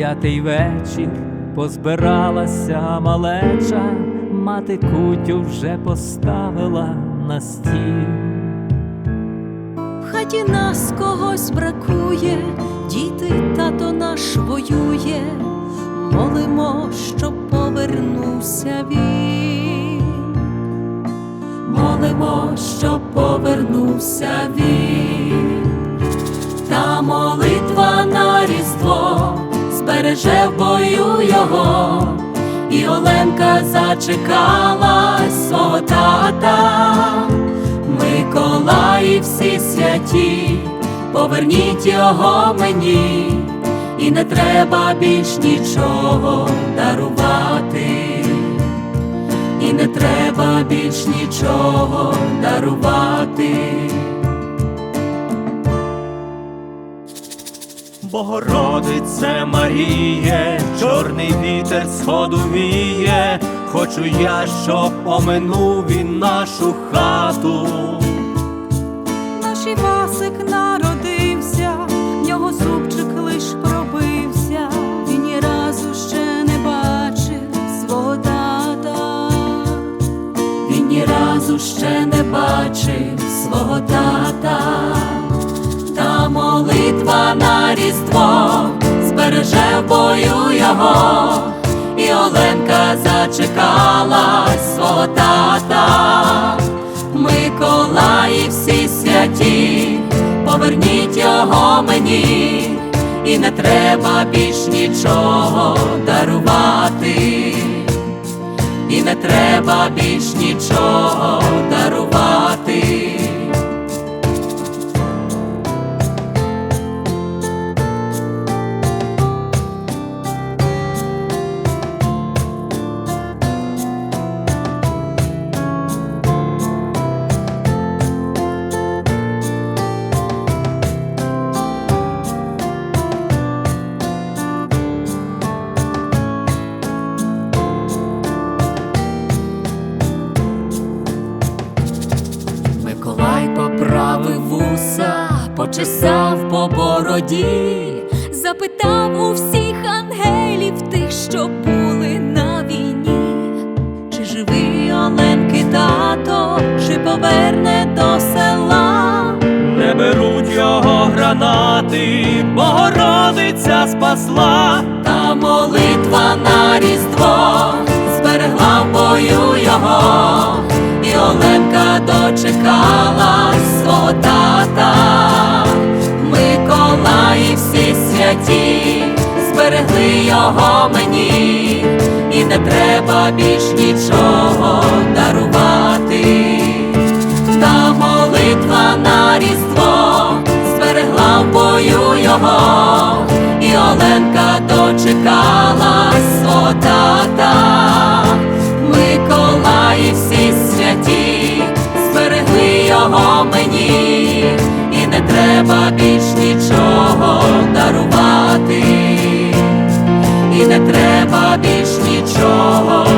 П'ятий вечір позбиралася малеча, мати кутю вже поставила на стіл. В хаті нас когось бракує, діти, тато наш воює, молимо, щоб повернувся він. Молимо, щоб повернувся він. Та молитва на різдво збереже в бою його, і Оленка зачекалась свого тата. Миколаї всі святі, поверніть його мені, і не треба більш нічого дарувати, і не треба більш нічого дарувати. Богородице Маріє, чорний вітер сходу віє, хочу я, щоб оминув він нашу хату. Наш Івасик народився, в нього зубчик лиш пробився, він ні разу ще не бачив свого тата. Він ні разу ще не бачив свого тата. Збереже в бою його, і Оленка зачекалась свого тата. Миколаї всі святі, поверніть його мені, і не треба більш нічого дарувати, і не треба більш почесав по бороді, запитав у всіх ангелів тих, що були на війні, чи живий Оленки тато, чи поверне до села. Не беруть його гранати, Богородиця спасла. Та молитва на різдво зберегла в бою його, і Оленка дочекалась свого зберегли його мені, і не треба більш нічого дарувати. Та молитва на різдво зберегла в бою його, і Оленка дочекалась свого тата. Більш нічого